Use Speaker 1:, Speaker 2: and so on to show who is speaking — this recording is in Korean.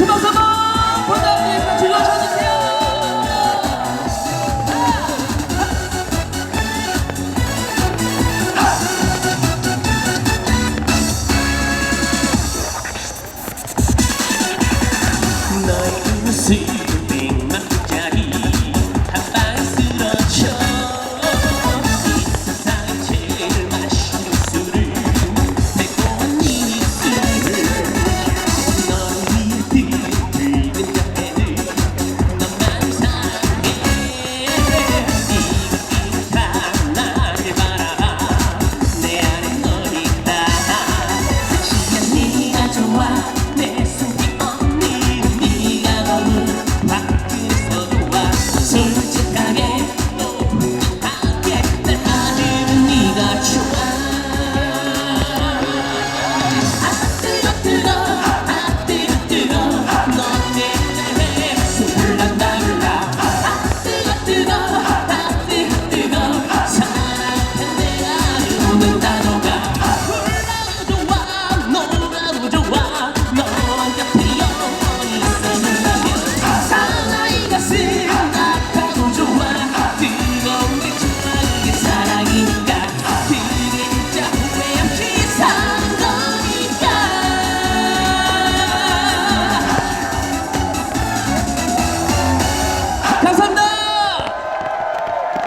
Speaker 1: 나이 박수 한번 드시. 질러주세요. 나 인생